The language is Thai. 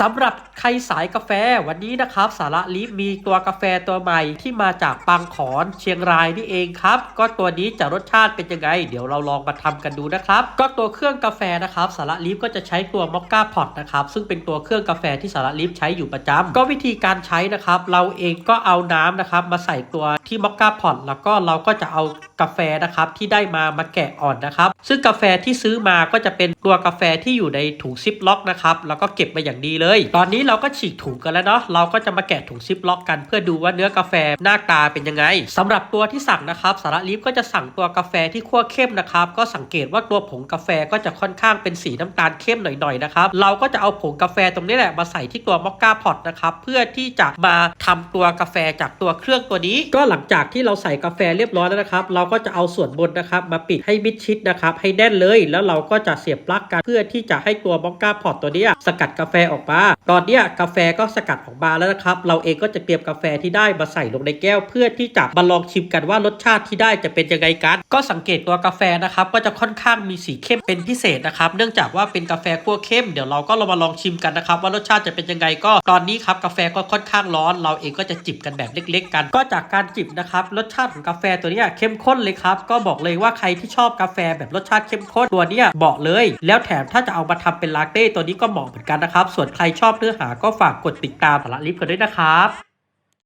สำหรับใครสายกาแฟวันนี้นะครับ สาระลิฟมีตัวกาแฟตัวใหม่ที่มาจากปางขอนเชียงรายนี่เองครับ ก็ตัวนี้จะรสชาติเป็นยังไง เดี๋ยวเราลองมาทำกันดูนะครับ ก็ตัวเครื่องกาแฟนะครับ สาระลิฟก็จะใช้ตัวมอคก้าพอตนะครับซึ่งเป็นตัวเครื่องกาแฟที่สาระลิฟใช้อยู่ประจำก็วิธีการใช้นะครับ เราเองก็เอาน้ำนะครับ มาใส่ตัวที่มอคก้าพอตแล้วก็เราก็จะเอากาแฟนะครับที่ได้มามาแกะอ่อนนะครับ ซึ่งกาแฟที่ซื้อมาก็จะเป็นตัวกาแฟที่อยู่ในถุงซิปล็อกนะครับแล้วก็เก็บมาอย่างดีเลย ตอนนี้เราก็ฉีกถุงกันแล้วเนาะเราก็จะมาแกะถุงซิปล็อกกัน เพื่อดูว่าเนื้อกาแฟหน้าตาเป็นยังไงสำหรับตัวที่สั่งนะครับสาระลิฟก็จะสั่งตัวกาแฟที่คั่วเข้มนะครับก็สังเกตว่าตัวผงกาแฟก็จะค่อนข้างเป็นสีน้ำตาลเข้มหน่อยๆนะครับเราก็จะเอาผงกาแฟตรงนี้แหละมาใส่ที่ตัวมอคก้าพอตนะครับเพื่อที่จะมาทำตัวกาแฟจากตัวเครื่องตัวนี้ ก็หลังจากที่เราใส่กาแฟเรียบร้อยแล้วนะครับเราก็จะเอาส่วนบนนะครับมาปิดให้มิดชิดนะครับให้แน่นเลย แล้วเราก็จะเสียบปลั๊กกันเพื่อที่จะให้ตัวมอคก้าพอตตัวเนี้ยสกัดกาแฟออกมาตอนเนี้ยกาแฟก็สกัดออกมาแล้วนะครับเราเองก็จะเตรียมกาแฟที่ได้มาใส่ลงในแก้ว เพื่อที่จะมาลองชิมกันว่ารสชาติที่ได้จะเป็นยังไงกันก็สังเกตตัวกาแฟนะครับก็จะค่อนข้างมีสีเข้มเป็นพิเศษนะครับเนื่องจากว่าเป็นกาแฟคั่วเข้มเดี๋ยวเราก็เรามาลองชิมกันนะครับว่ารสชาติจะเป็นยังไงก็ตอนนี้ครับกาแฟก็ค่อนข้างร้อน เราเองก็จะจิบกันแบบเล็ก ๆ กัน ก็จากการจิบนะครับรสชาติของกาแฟตัวนี้เข้มข้นเลยครับ ก็บอกเลยว่าใครที่ชอบกาแฟแบบรสชาติเข้มข้นตัวเนี้ยเหมาะเลย แล้วแถมถ้าจะเอามาทำเป็นลาเต้ตัวนี้ก็เหมาะเหมือนกันนะครับ ส่วนใครชอบเนื้อหาก็ฝากกดติดตามสาระลิฟต์กันด้วยนะครับ